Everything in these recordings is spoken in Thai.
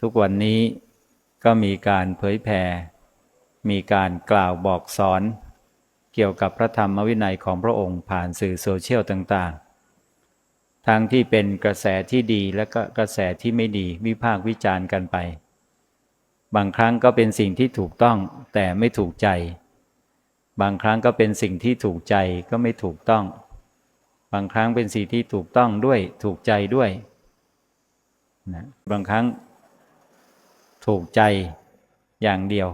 ทุกวันนี้ก็มีการเผยแผ่ มีการกล่าวบอกสอน เกี่ยวกับพระธรรมวินัยของพระองค์ผ่านสื่อโซเชียลต่างๆ ทั้งที่เป็นกระแสที่ดีและก็กระแสที่ไม่ดีวิพากษ์วิจารณ์กันไป บางครั้งก็เป็นสิ่งที่ถูกต้องแต่ไม่ถูกใจ บางครั้งก็เป็นสิ่งที่ถูกใจก็ไม่ถูกต้อง บางครั้งเป็นสิ่งที่ถูกต้องด้วยถูกใจด้วยนะบางครั้ง ถูกใจอย่างเดียว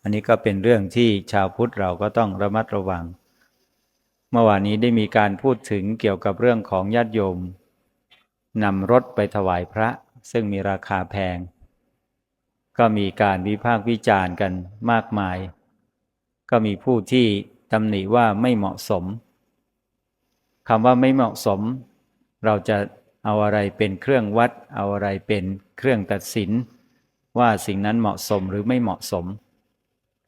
อันนี้ก็เป็นเรื่องที่ชาวพุทธเราก็ต้องระมัดระวัง เมื่อวานนี้ได้มีการพูดถึงเกี่ยวกับเรื่องของญาติโยมนำรถไปถวายพระซึ่งมีราคาแพง ก็มีการวิพากษ์วิจารณ์กันมากมาย ก็มีผู้ที่ตำหนิว่าไม่เหมาะสมคำว่าไม่เหมาะสม เราจะเอาอะไรเป็นเครื่องวัด เอาอะไรเป็นเครื่องตัดสิน ว่าสิ่งนั้นเหมาะสมหรือไม่เหมาะสม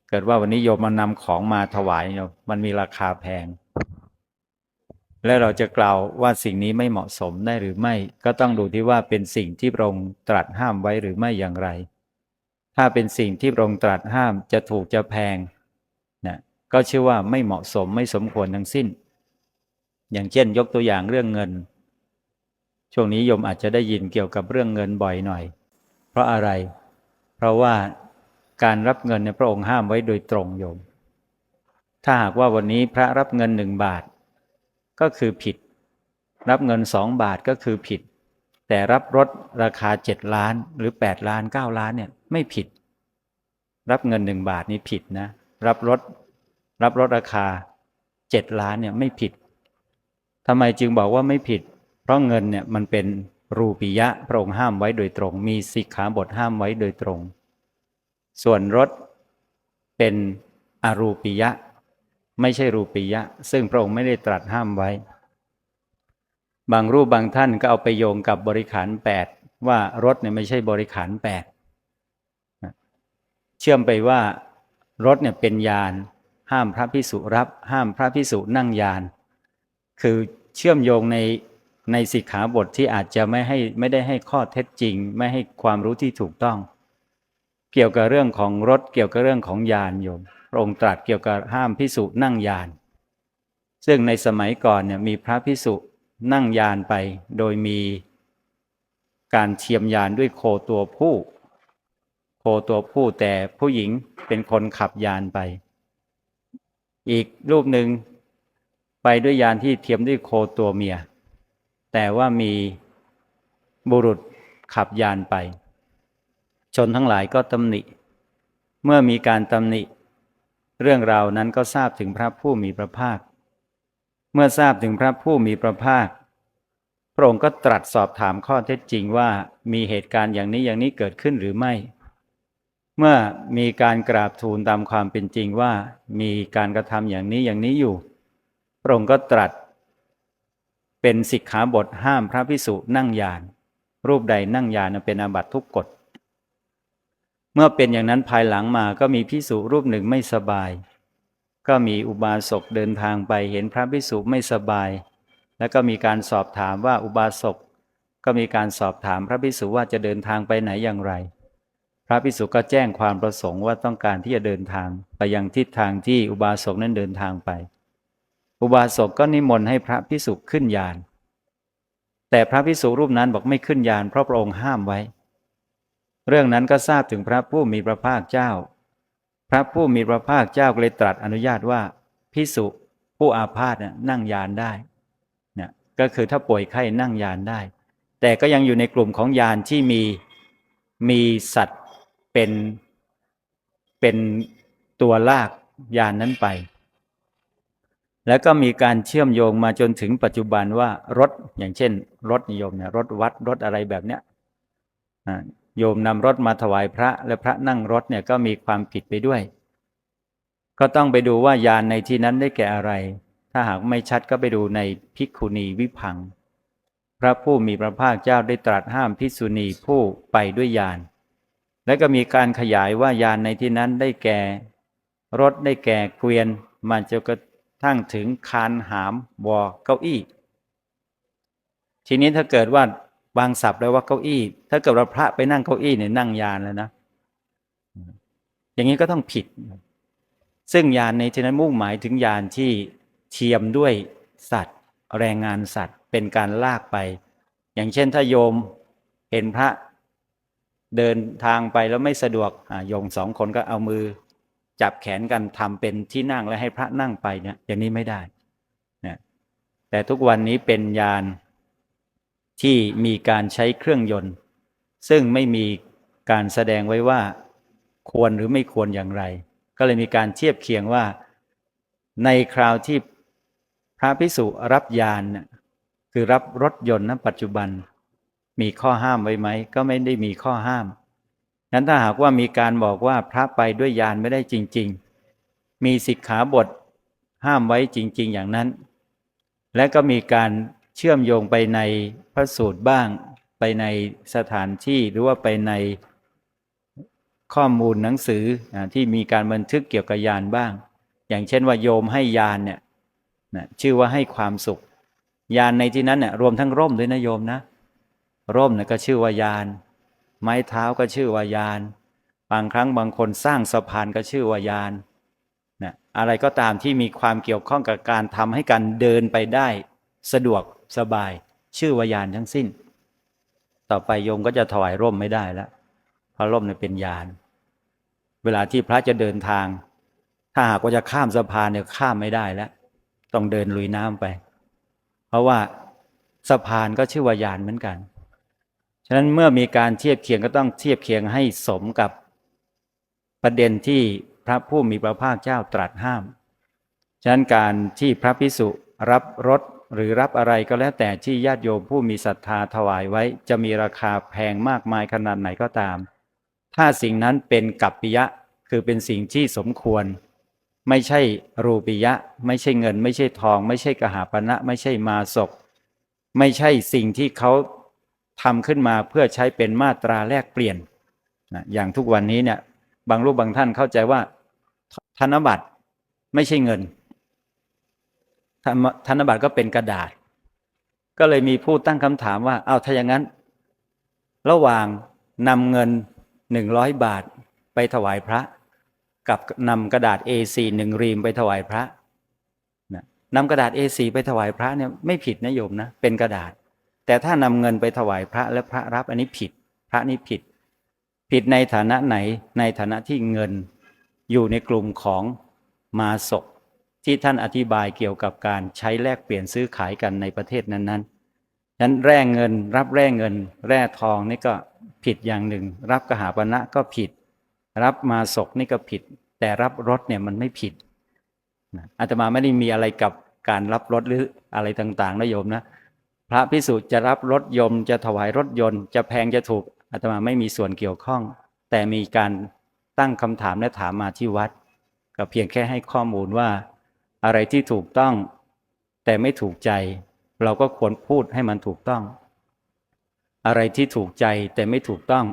เกิดว่าวันนี้โยมมานำของมาถวายเนี่ยมมันมีราคาแพง และเราจะกล่าวว่าสิ่งนี้ไม่เหมาะสมได้หรือไม่ ก็ต้องดูที่ว่าเป็นสิ่งที่พระองค์ตรัสห้ามไว้หรือไม่อย่างไร ถ้าเป็นสิ่งที่พระองค์ตรัสห้ามจะถูกจะแพงนะก็ชื่อว่าไม่เหมาะสมไม่สมควรทั้งสิ้น อย่างเช่น ยกตัวอย่างเรื่องเงิน ช่วงนี้โยมอาจจะได้ยินเกี่ยวกับเรื่องเงินบ่อยหน่อย เพราะอะไร ราะว่าการรับเงินในพระองค์ห้ามไว้โดยตรงโยม ถ้าหากว่าวันนี้พระรับเงินหนึ่งบาท ก็คือผิด รับเงินสองบาทก็คือผิด แต่รับรถราคาเจ็ดล้านหรือแปดล้านเก้าล้านเนี่ยไม่ผิด รับเงินหนึ่งบาทนี่ผิดนะ รับรถรับรถราคาเจ็ดล้านเนี่ยไม่ผิดทำไมจึงบอกว่าไม่ผิด เพราะเงินเนี่ยมันเป็น รูปิยะพระองค์ห้ามไว้โดยตรง มีสิกขาบทห้ามไว้โดยตรง ส่วนรถเป็นอรูปิยะ ไม่ใช่รูปิยะ ซึ่งพระองค์ไม่ได้ตรัสห้ามไว้ บางรูปบางท่านก็เอาไปโยงกับบริขารแปดว่ารถเนี่ยไม่ใช่บริขารแปดเชื่อมไปว่ารถเนี่ยเป็นยาน ห้ามพระพิสุรับ ห้ามพระพิสุนั่งยาน คือเชื่อมโยงใน ในสิกขาบทที่อาจจะไม่ให้ไม่ได้ให้ข้อเท็จจริง ไม่ให้ความรู้ที่ถูกต้อง เกี่ยวกับเรื่องของรถเกี่ยวกับเรื่องของยานโยมพระองค์ตรัสเกี่ยวกับห้ามพิสุนั่งยาน ซึ่งในสมัยก่อนเนี่ยมีพระพิสุนั่งยานไปโดยมีการเทียมยานด้วยโคตัวผู้ โคตัวผู้แต่ผู้หญิงเป็นคนขับยานไป อีกรูปหนึ่งไปด้วยยานที่เทียมด้วยโคตัวเมีย แต่ว่ามีบุรุษขับยานไป ชนทั้งหลายก็ตำหนิ เมื่อมีการตำหนิ เรื่องราวนั้นก็ทราบถึงพระผู้มีพระภาค เมื่อทราบถึงพระผู้มีพระภาค พระองค์ก็ตรัสสอบถามข้อเท็จจริงว่ามีเหตุการณ์อย่างนี้อย่างนี้เกิดขึ้นหรือไม่ เมื่อมีการกราบทูลตามความเป็นจริงว่ามีการกระทำอย่างนี้อย่างนี้อยู่ พระองค์ก็ตรัส เป็นสิกขาบทห้ามพระพิสุนั่งยาน รูปใดนั่งยานเป็นอาบัติทุกกฎ เมื่อเป็นอย่างนั้นภายหลังมาก็มีพิสุรูปหนึ่งไม่สบาย ก็มีอุบาสกเดินทางไปเห็นพระพิสุไม่สบาย แล้วก็มีการสอบถามว่าอุบาสก ก็มีการสอบถามพระพิสุว่าจะเดินทางไปไหนอย่างไร พระพิสุก็แจ้งความประสงค์ว่าต้องการที่จะเดินทางไปยังทิศทางที่อุบาสกนั้นเดินทางไป อุบาสกก็นิมนต์ให้พระพิสุขึ้นยาน แต่พระพิสุรูปนั้นบอกไม่ขึ้นยานเพราะพระองค์ห้ามไว้ เรื่องนั้นก็ทราบถึงพระผู้มีพระภาคเจ้า พระผู้มีพระภาคเจ้าเลยตรัสอนุญาตว่าพิสุผู้อาพาธนั่งยานได้นี่ยก็คือถ้าป่วยไข้นั่งยานได้ แต่ก็ยังอยู่ในกลุ่มของยานที่มีมีสัตว์เป็นเป็นตัวลากยานนั้นไป แล้วก็มีการเชื่อมโยงมาจนถึงปัจจุบันว่ารถอย่างเช่น รถนิยมเนี่ยรถวัดรถอะไรแบบเนี้ยโยมนำรถมาถวายพระและพระนั่งรถเนี่ยก็มีความผิดไปด้วย ก็ต้องไปดูว่ายานในที่นั้นได้แก่อะไร ถ้าหากไม่ชัดก็ไปดูในภิกขุณีวิพัง พระผู้มีพระภาคเจ้าได้ตรัสห้ามภิกษุณีผู้ไปด้วยยาน และก็มีการขยายว่ายานในที่นั้นได้แก่ รถได้แก่เกวียนมันจะกระ ทั่งถึงคานหามวอเก้าอี้ ทีนี้ถ้าเกิดว่าวางศัพท์เลยว่าเก้าอี้ ถ้าเกิดว่าพระไปนั่งเก้าอี้เนี่ยนั่งยานแล้วนะ อย่างนี้ก็ต้องผิด ซึ่งยานในที่นั้นมุ่งหมายถึงยานที่เทียมด้วยสัตว์ แรงงานสัตว์เป็นการลากไป อย่างเช่นถ้าโยมเห็นพระเดินทางไปแล้วไม่สะดวกโยมสองคนก็เอามือ จับแขนกันทำเป็นที่นั่งแล้วให้พระนั่งไปเนี่ยอย่างนี้ไม่ได้นะแต่ทุกวันนี้เป็นยานที่มีการใช้เครื่องยนต์ ซึ่งไม่มีการแสดงไว้ว่าควรหรือไม่ควรอย่างไร ก็เลยมีการเทียบเคียงว่า ในคราวที่พระพิสุรับยานคือรับรถยนต์นะปัจจุบัน มีข้อห้ามไว้ไหม ก็ไม่ได้มีข้อห้าม นั้นถ้าหากว่ามีการบอกว่าพระไปด้วยยานไม่ได้จริง ๆ มีสิกขาบทห้ามไว้จริง ๆ อย่างนั้น และก็มีการเชื่อมโยงไปในพระสูตรบ้าง ไปในสถานที่หรือว่าไปในข้อมูลหนังสือที่มีการบันทึกเกี่ยวกับยานบ้าง อย่างเช่นว่าโยมให้ยานเนี่ยชื่อว่าให้ความสุข ยานในที่นั้นเนี่ยรวมทั้งร่มด้วยนะโยมนะ ร่มเนี่ยก็ชื่อว่ายาน ไม้เท้าก็ชื่อว่ายาน บางครั้งบางคนสร้างสะพานก็ชื่อว่ายานนะอะไรก็ตามที่มีความเกี่ยวข้องกับการทำให้การเดินไปได้ สะดวกสบาย ชื่อว่ายานทั้งสิ้น ต่อไปโยมก็จะถวายร่มไม่ได้แล้วเพราะร่มเนี่ยเป็นยาน เวลาที่พระจะเดินทาง ถ้าหากว่าจะข้ามสะพานเนี่ยข้ามไม่ได้แล้ว ต้องเดินลุยน้ำไป เพราะว่าสะพานก็ชื่อว่ายานเหมือนกัน ฉะนั้นเมื่อมีการเทียบเคียงก็ต้องเทียบเคียงให้สมกับประเด็นที่พระผู้มีพระภาคเจ้าตรัสห้าม ฉะนั้นการที่พระพิสุรับรถหรือรับอะไรก็แล้วแต่ที่ญาติโยมผู้มีศรัทธาถวายไว้ จะมีราคาแพงมากมายขนาดไหนก็ตาม ถ้าสิ่งนั้นเป็นกัปปิยะคือเป็นสิ่งที่สมควร ไม่ใช่รูปิยะ ไม่ใช่เงิน ไม่ใช่ทอง ไม่ใช่กหาปณะ ไม่ใช่มาศก ไม่ใช่สิ่งที่เขา ทำขึ้นมาเพื่อใช้เป็นมาตราแลกเปลี่ยนนะอย่างทุกวันนี้เนี่ยบางรูปบางท่านเข้าใจว่าธนบัตรไม่ใช่เงิน ธนบัตรก็เป็นกระดาษ ก็เลยมีผู้ตั้งคำถามว่า เอาถ้าอย่างนั้น ระหว่างนำเงินหนึ่งร้อยบาทไปถวายพระ กับนำกระดาษ A4 หนึ่งรีมไปถวายพระนะนำกระดาษ A4 ไปถวายพระเนี่ยไม่ผิดนะโยมนะ เป็นกระดาษ แต่ถ้านำเงินไปถวายพระและพระรับอันนี้ผิด พระนี่ผิด ผิดในฐานะไหนในฐานะที่เงินอยู่ในกลุ่มของมาศกที่ท่านอธิบายเกี่ยวกับการใช้แลกเปลี่ยนซื้อขายกันในประเทศนั้นๆฉะนั้นแร่เงิน รับแร่เงิน แร่ทองนี่ก็ผิดอย่างหนึ่ง รับกหาปณะก็ผิด รับมาศกนี่ก็ผิด แต่รับรถเนี่ยมันไม่ผิดอาตมาไม่ได้มีอะไรกับการรับรถหรืออะไรต่างๆนะโยมนะ พระพิสุจะรับรถยมต์จะถวายรถยนต์ จะแพงจะถูกอาตมาไม่มีส่วนเกี่ยวข้อง แต่มีการตั้งคำถามและถามมาที่วัด ก็เพียงแค่ให้ข้อมูลว่า อะไรที่ถูกต้อง แต่ไม่ถูกใจ เราก็ควรพูดให้มันถูกต้อง อะไรที่ถูกใจแต่ไม่ถูกต้อง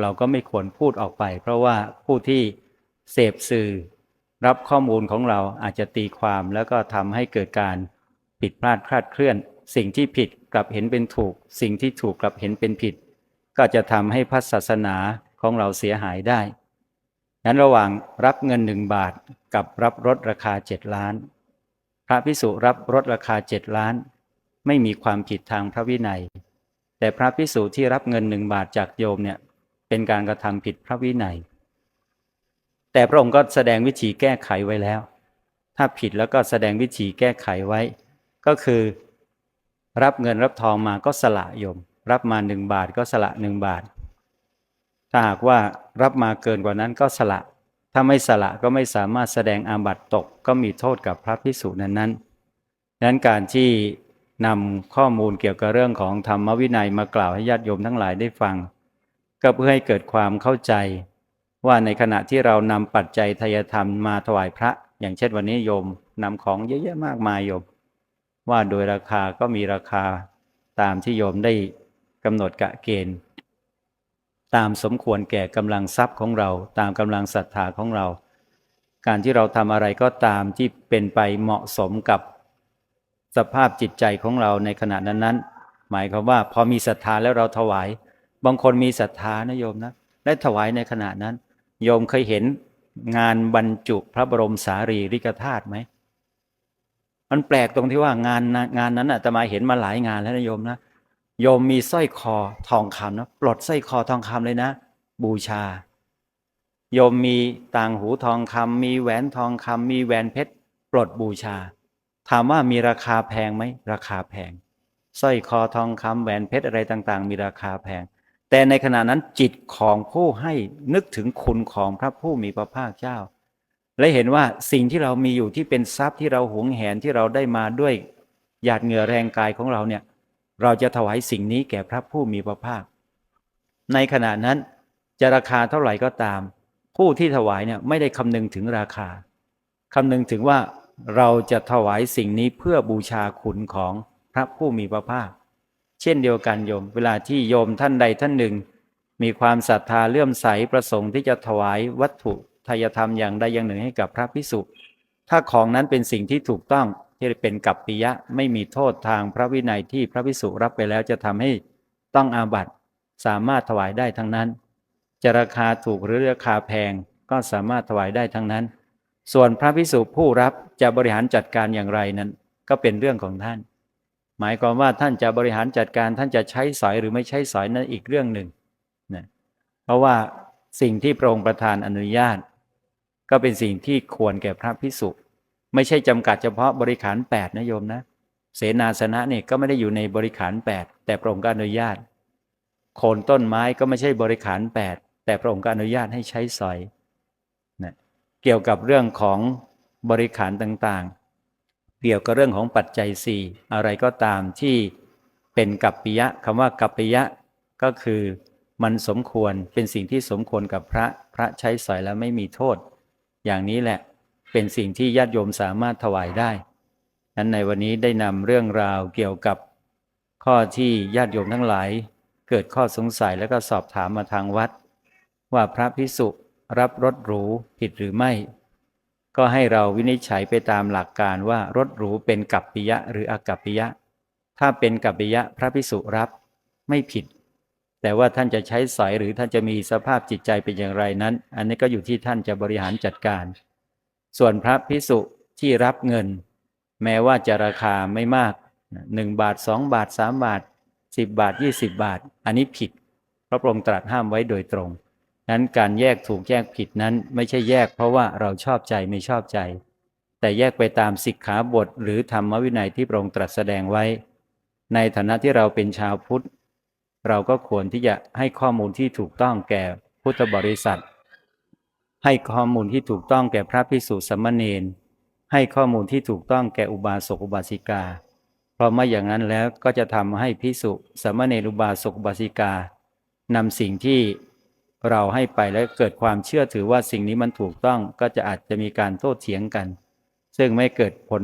เราก็ไม่ควรพูดออกไป เพราะว่าผู้ที่เสพสื่อ รับข้อมูลของเราอาจจะตีความแล้วก็ทำให้เกิดการผิดพลาดคลาดเคลื่อน สิ่งที่ผิดกลับเห็นเป็นถูก สิ่งที่ถูกกลับเห็นเป็นผิด ก็จะทำให้พระศาสนาของเราเสียหายได้นั้นระหว่างรับเงินหนึ่งบาทกับรับรถราคาเจ็ดล้าน พระพิสุรับรถราคาเจ็ดล้าน ไม่มีความผิดทางพระวินัย แต่พระพิสุที่รับเงินหนึ่งบาทจากโยมเนี่ยเป็นการกระทำผิดพระวินัย แต่พระองค์ก็แสดงวิธีแก้ไขไว้แล้ว ถ้าผิดแล้วก็แสดงวิธีแก้ไขไว้ ก็คือ รับเงินรับทองมาก็สละโยม รับมาหนึ่งบาทก็สละหนึ่งบาท ถ้าหากว่ารับมาเกินกว่านั้นก็สละ ถ้าไม่สละก็ไม่สามารถแสดงอาบัติตกก็มีโทษกับพระพิสุนั้นนั้นดังนั้นการที่นำข้อมูลเกี่ยวกับเรื่องของธรรมวินัยมากล่าวให้ญาติโยมทั้งหลายได้ฟัง ก็เพื่อให้เกิดความเข้าใจ ว่าในขณะที่เรานำปัจจัยทายธรรมมาถวายพระ อย่างเช่นวันนี้โยมนำของเยอะแยะมากมายโยม ว่าโดยราคาก็มีราคาตามที่โยมได้กำหนดกะเกณฑ์ ตามสมควรแก่กำลังทรัพย์ของเรา ตามกำลังศรัทธาของเรา การที่เราทำอะไรก็ตามที่เป็นไปเหมาะสมกับสภาพจิตใจของเราในขณะนั้นๆ หมายความว่าพอมีศรัทธาแล้วเราถวาย บางคนมีศรัทธานะโยมนะและถวายในขณะนั้น โยมเคยเห็นงานบรรจุพระบรมสารีริกธาตุไหม มันแปลกตรงที่ว่างานงานนั้นอาตมาเห็นมาหลายงานแล้วนะโยมนะโยมมีสร้อยคอทองคำนะปลดสร้อยคอทองคำเลยนะ บูชา โยมมีต่างหูทองคำมีแหวนทองคำมีแหวนเพชรปลดบูชา ถามว่ามีราคาแพงไหมราคาแพงสร้อยคอทองคำแหวนเพชรอะไรต่างๆ มีราคาแพง แต่ในขณะนั้นจิตของผู้ให้นึกถึงคุณของพระผู้มีพระภาคเจ้า และเห็นว่าสิ่งที่เรามีอยู่ที่เป็นทรัพย์ที่เราหวงแหนที่เราได้มาด้วยหยาดเหงื่อแรงกายของเราเนี่ย เราจะถวายสิ่งนี้แก่พระผู้มีพระภาค ในขณะนั้นจะราคาเท่าไหร่ก็ตาม ผู้ที่ถวายเนี่ยไม่ได้คำนึงถึงราคาคำนึงถึงว่าเราจะถวายสิ่งนี้เพื่อบูชาคุณของพระผู้มีพระภาค เช่นเดียวกันโยม เวลาที่โยมท่านใดท่านหนึ่ง มีความศรัทธาเลื่อมใสประสงค์ที่จะถวายวัตถุ ทายธรรมอย่างใดอย่างหนึ่งให้กับพระพิสุถ้าของนั้นเป็นสิ่งที่ถูกต้องที่เป็นกัปปิยะไม่มีโทษทางพระวินัยที่พระพิสุรับไปแล้วจะทำให้ต้องอาบัติสามารถถวายได้ทั้งนั้น จะราคาถูกหรือราคาแพงก็สามารถถวายได้ทั้งนั้น ส่วนพระพิสุผู้รับจะบริหารจัดการอย่างไรนั้น ก็เป็นเรื่องของท่าน หมายความว่าท่านจะบริหารจัดการท่านจะใช้สอยหรือไม่ใช้สอยนั้นอีกเรื่องหนึ่งนะเพราะว่าสิ่งที่พระองค์ประทานอนุญาต ก็เป็นสิ่งที่ควรแก่พระพิสุไม่ใช่จำกัดเฉพาะบริขาร8นะโยมนะ เสนาสนะเนี่ยก็ไม่ได้อยู่ในบริขาร 8 แต่พระองค์ก็อนุญาต โคนต้นไม้ก็ไม่ใช่บริขาร 8 แต่พระองค์ก็อนุญาตให้ใช้สอยนะเกี่ยวกับเรื่องของบริขารต่างๆ เกี่ยวกับเรื่องของปัจจัยสี่อะไรก็ตามที่เป็นกัปปิยะคำว่ากัปปิยะก็คือมันสมควรเป็นสิ่งที่สมควรกับพระพระใช้สอยแล้วไม่มีโทษ อย่างนี้แหละเป็นสิ่งที่ญาติโยมสามารถถวายได้นั้นในวันนี้ได้นำเรื่องราวเกี่ยวกับข้อที่ญาติโยมทั้งหลาย เกิดข้อสงสัยแล้วก็สอบถามมาทางวัด ว่าพระพิสุรับรถหรูผิดหรือไม่ ก็ให้เราวินิจฉัยไปตามหลักการว่ารถหรูเป็นกัปปิยะหรืออกัปปิยะ ถ้าเป็นกัปปิยะพระพิสุรับไม่ผิด แต่ว่าท่านจะใช้สอยหรือท่านจะมีสภาพจิตใจเป็นอย่างไรนั้น อันนี้ก็อยู่ที่ท่านจะบริหารจัดการ ส่วนพระพิสุที่รับเงิน แม้ว่าจะราคาไม่มากหนึ่งบาทสองบาทสามบาทสิบบาทยี่สิบบาท อันนี้ผิดพระพระองค์ตรัสห้ามไว้โดยตรง นั้นการแยกถูกแยกผิดนั้นไม่ใช่แยกเพราะว่าเราชอบใจไม่ชอบใจ แต่แยกไปตามสิกขาบทหรือธรรมวินัยที่พระองค์ตรัสแสดงไว้ ในฐานะที่เราเป็นชาวพุทธ เราก็ควรที่จะให้ข้อมูลที่ถูกต้องแก่พุทธบริษัท ให้ข้อมูลที่ถูกต้องแก่พระภิกษุสมเณรให้ข้อมูลที่ถูกต้องแก่อุบาสกอุบาสิกา เพราะไม่อย่างนั้นแล้วก็จะทำให้ภิกษุสมเณรอุบาสกอุบาสิกานำสิ่งที่เราให้ไปแล้วเกิดความเชื่อถือว่าสิ่งนี้มันถูกต้องก็จะอาจจะมีการโต้เถียงกัน ซึ่งไม่เกิดผล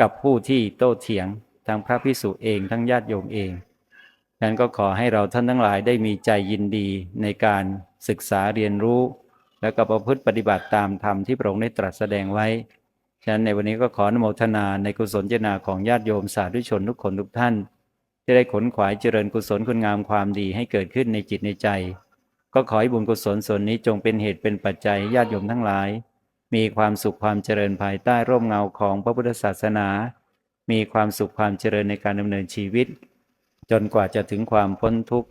กับผู้ที่โต้เถียงทั้งพระภิกษุเองทั้งญาติโยมเอง นั้นก็ขอให้เราท่านทั้งหลายได้มีใจยินดีในการศึกษาเรียนรู้ และก็ประพฤติปฏิบัติตามธรรมที่พระองค์ได้ตรัสแสดงไว้ ฉะนั้นในวันนี้ก็ขออนโมทนาในกุศลเจนาของญาติโยมสาธุชนทุกคนทุกท่านจะได้ขนขวายเจริญกุศลคุณงามความดีให้เกิดขึ้นในจิตในใจ ก็ขอให้บุญกุศลส่วนนี้จงเป็นเหตุเป็นปัจจัยญาติโยมทั้งหลาย มีความสุขความเจริญภายใต้ร่มเงาของพระพุทธศาสนา มีความสุขความเจริญในการดำเนินชีวิต จนกว่าจะถึงความพ้นทุกข์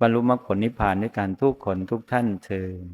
บรรลุมรรคผลนิพพานด้วยการทุกคนทุกท่านเทอญ